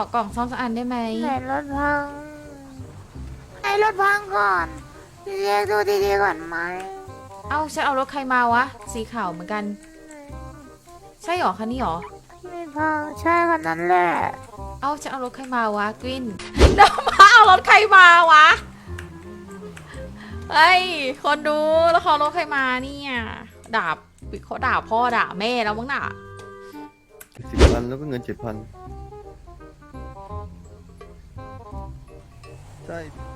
อกล่องซ่อมสักอันได้ไหมไหนรถพังไอ้รถพังก่อนเรียกดูดีๆก่อนไหมเอ้าฉันเอารถใครมาวะ สีขาวเหมือนกัน ใช่หรอคันนี้หรอ ไม่พังใช่คันนั้นแหละ เอ้าฉันเอารถใครมาวะกวินเดี๋ยวมาเอารถใครมาวะเฮ้ยคนดูแล้วเขาเอารถใครมาเนี่ยด่าเขาด่าพ่อด่าแม่แล้วมั้งน่ะสิบพันแล้วก็เงินเจ็ดพัน ใ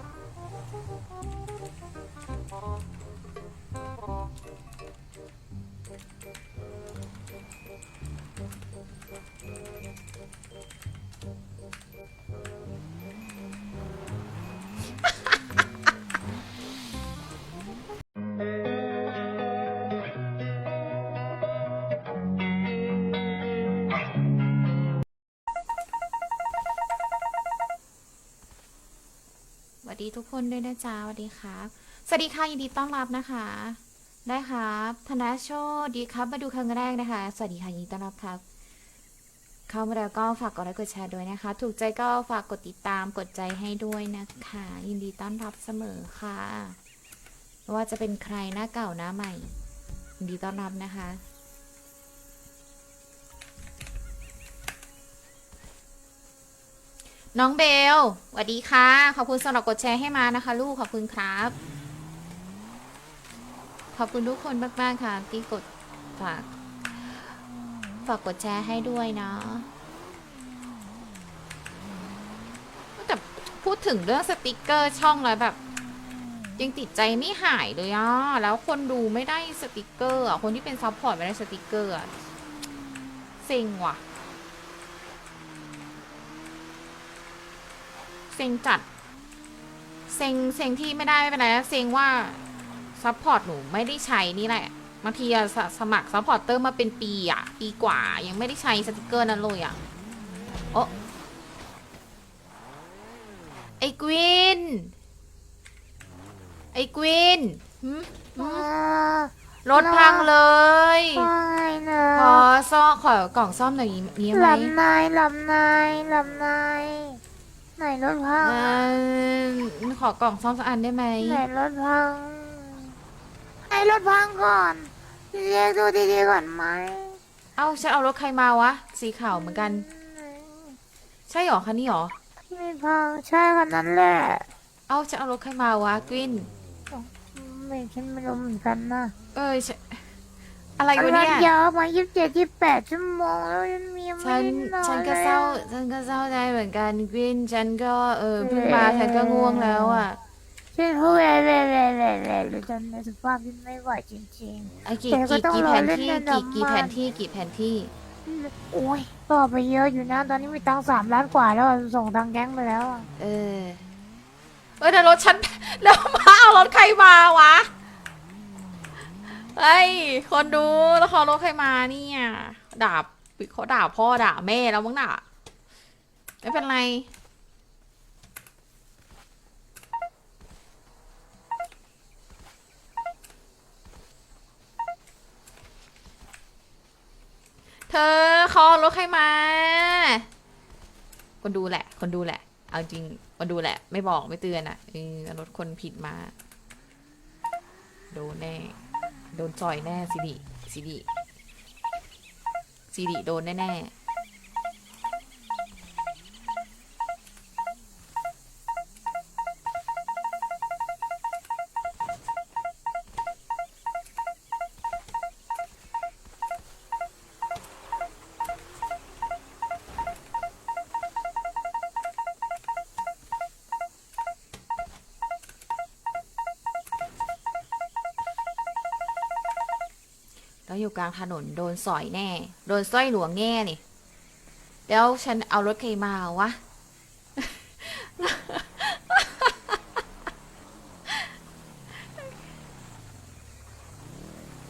ดีทุกคนด้วยนะจ๊ะสวัสดีครับ สวัสดีค่ะยินดีต้อนรับนะคะ ได้ครับธนาโชดีครับ มาดูครั้งแรกนะคะ สวัสดีค่ะยินดีต้อนรับครับ เข้ามาแล้วก็ฝากกดไลค์กดแชร์ด้วยนะคะ ถูกใจก็ฝากกดติดตามกดใจให้ด้วยนะคะ ยินดีต้อนรับเสมอค่ะ ว่าจะเป็นใครหน้าเก่าหน้าใหม่ยินดีต้อนรับนะคะ น้องเบลสวัสดีค่ะ ขอบคุณสำหรับกดแชร์ให้มานะคะ ลูก ขอบคุณครับ ขอบคุณทุกคนมาก ๆ ค่ะ ที่กดฝาก ฝากกดแชร์ให้ด้วยนะแต่พูดถึงเรื่องสติกเกอร์ช่องแล้วแบบ ยังติดใจไม่หายเลยอะ แล้วคนดูไม่ได้สติกเกอร์อะ คนที่เป็นซัพพอร์ตไม่ได้สติกเกอร์อะเซ็งว่ะ ซ็งจัด เซ็งเซ็งที่ไม่ได้ไม่เป็นไรนะเซ็งว่าซัพพอร์ตหนูไม่ได้ใช้นี่แหละบางทีอะสสมัครซัพพอร์ตเตอร์มาเป็นปีอะปีกว่ายังไม่ได้ใช้สติกเกอร์นั้นเลยอะโอะไอ้กวิน ไอ้กวินหึหึอ่ารถพังเลยไม่นะขอซ่อขอกล่องซ่อมหน่อยมีไหม ลำนายลำนายลำนายไหน รถพังเอ่อขอกล่องซ่อมสักอันได้ไหมไหนรถพังไอ้รถพังก่อนเรียกดูดีๆก่อนไหมเอ้าฉันเอารถใครมาวะ สีขาวเหมือนกัน ใช่หรอคันนี้หรอ ไม่พังใช่คันนั้นแหละ เอ้าฉันเอารถใครมาวะกวินไม่ฉันไม่รู้เหมือนกันนะ เออฉัน อะไรมัวะนเนี่ยเยอะมายี่สิบเจ็ดยี่สิบแปดชั่วโมงแล้วยังมียังฉัไม่นได้นอนฉันก็ลยเศร้าอะ ฉันก็เศร้าใจเหมือนกันกวิน ฉันก็เออเพิ่งมา ฉันก็ง่วงแล้วอะ ฉันพูดเล่เล่เล่เล่เล่เลยจนในสภาพที่ไม่ไหวจริง ไอ้กี่แต่ก็กี่ต้องกี่รอแผนเล่นที่ในกี่กี่น้ำมันแผนที่กี่แผนที่ ๆ โอ้ยต่อไปเยอะอยู่นะ ตอนนี้มีตังค์สามล้านกว่าแล้วอะส่งทางแก๊งไปแล้วอะเออเออแต่รถฉัน แล้วมาเอารถใครมาวะ เฮ้ย คนดูแล้วเขาเอารถใครมาเนี่ยด่าเขาด่าพ่อด่าแม่แล้วมั้งน่ะไม่เป็นไร เธอเขอรถใครมา คนดูแหละ คนดูแหละ เอาจริง คนดูแหละ ไม่บอกไม่เตือนอะออเอรถคนผิดมา โดนแน่ โดนจ่อยแน่สิริสิริสิริโดนแน่ๆ อยู่กลางถนนโดนสอยแน่ โดนสร้อยหลวงแน่นี่ แล้วฉันเอารถใครมาวะ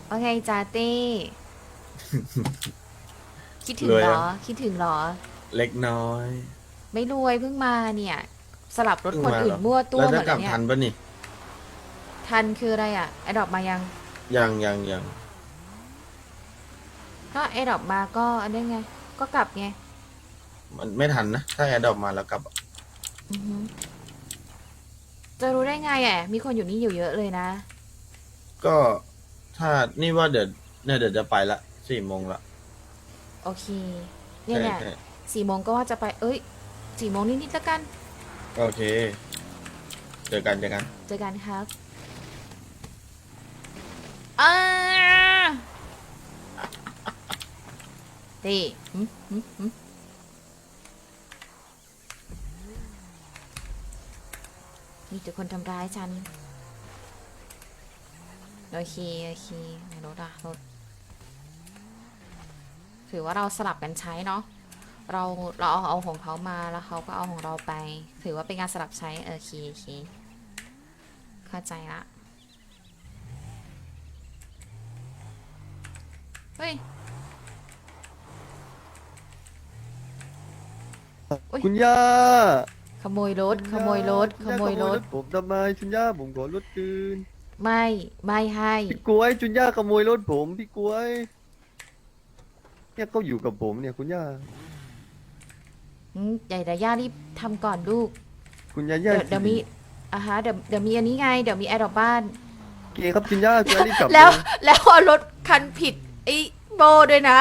โอเคจ้าเต้คิดถึงรวยเหรยัองคิดถึงเหรอ เล็กน้อย ไม่รวยเพิ่งมาเนี่ย สลับรถเพิ่งคนมาอื่เหรนอมั่วตัวแล้วหมจะดกลัแล้บวเนี่ย ทันปะนี่ทันคืออะไรอะไอดอกมายัง ยังยังยัง ก็ไอดอกมาก็อันนี้ไง ก็กลับไงมันไม่ทันนะ ถ้าแอดดอปมาแล้วกลับอะอือฮึจะรู้ได้ไงอะ มีคนอยู่นี่อยู่เยอะเลยนะ ก็ถ้านี่ว่าเดี๋ยวเนี่ยเดี๋ยวจะไปละสี่โมงละโอเค เนี่ยเนี่ยใช่สี่โมงก็ว่าจะไป เอ้ยสี่โมงนิดๆแล้วกันใช่โอเค เจอกันเจอกัน เจอกันครับอา ดีหึหึหึมีแต่คนทำร้ายฉัน โอเค โอเคในรถอะรถถือว่าเราสลับกันใช้เนาะเราเราเอาเอาของเขามาแล้วเขาก็เอาของเราไป ถือว่าเป็นการสลับใช้โอเคโอเคเข้าใจละเฮ้ย อุ๊ย คุณย่าขโมยรถ ขโมยรถ ขคุณย่าโมยรถ ผมทำไมคุณย่าผมขอรถคืนไม่ ไม่ให้ พี่กล้วยคุณย่าขโมยรถผมพี่กล้วยเนี่ยเขาอยู่กับผมเนี่ยคุณย่าอืมใหญ่แต่ย่ารีบทำก่อนลูก คุณย่าเดี๋ย่ายวเดี๋ยวมีอะฮะเดี๋ยวเดี๋ยวมีอันนี้ไง เดี๋ยวมีแอร์ดอกบ้านโอเคครับคุณย่าคุณย่ารีบกลับแล้ว เลยแล้วเอารถคันผิดไอ้โบด้วยนะ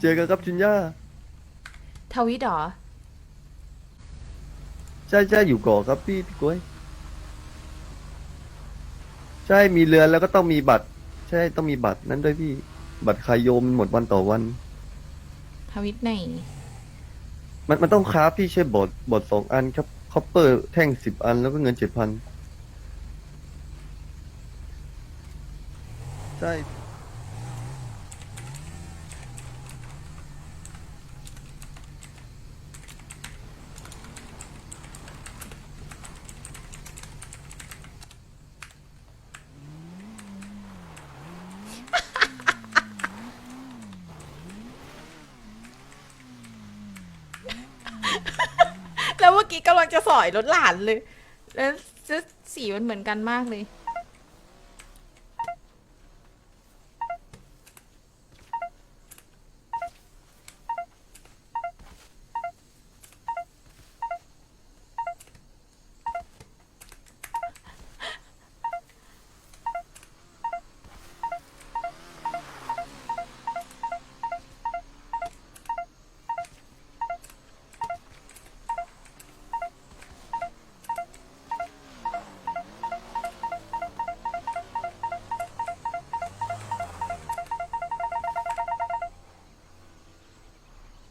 เจอกันครับคุณย่า ทวิตเหรอ ใช่ใช่อยู่เก่อครับพี่พี่กล้วย ใช่มีเรือนแล้วก็ต้องมีบัตร ใช่ต้องมีบัตรนั้นด้วยพี่ บัตรคายโยมมันหมดวันต่อวัน ทวิตไหน มันมันต้องค้าฟพี่ใช่บทบทสองอันครับคอปเปอร์แท่งสิบอันแล้วก็เงินเจ็ดพันใช่ เมื่อกี้กำลังจะสอยรถหลานเลย แล้วสีมันเหมือนกันมากเลย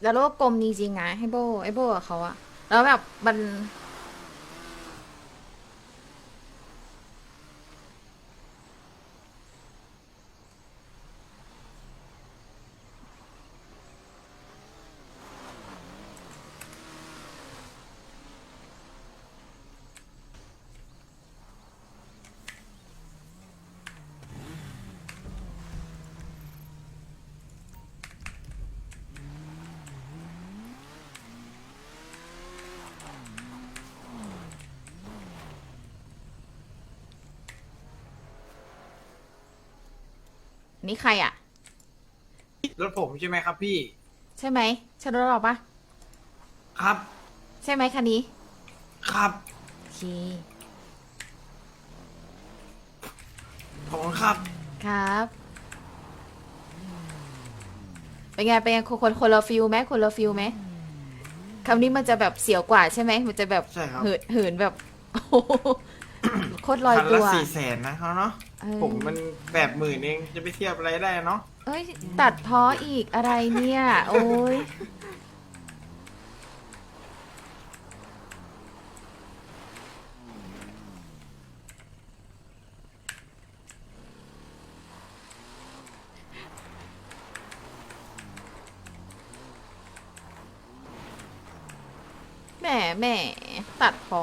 แล้วโลกกลมจริงๆนะให้โบไอ้โบกับเขาอะแล้วแบบมัน นี่ใครอะรถผมใช่ไหมครับพี่ ใช่ไหมใช่รถเราปะครับ ใช่ไหมคันนี้ครับ โอเคขอบคุณครับ ครับ เป็นไงเป็นไงคนคนคนละฟิลไหมคนละฟิลไหมคำนี้มันจะแบบเสียวกว่าใช่ไหมมันจะแบบใช่ครับ เหินเหินแบบโอ้โหโคตรลอยคันตัละว สี่แสนนะครับเนาะเออ ผมมันแบบหมื่นเองจะไปเทียบอะไรได้เนาะเอ้ย ตัดเพออีกอะไรเนี่ย โอ้ยแหมแหมตัดพอ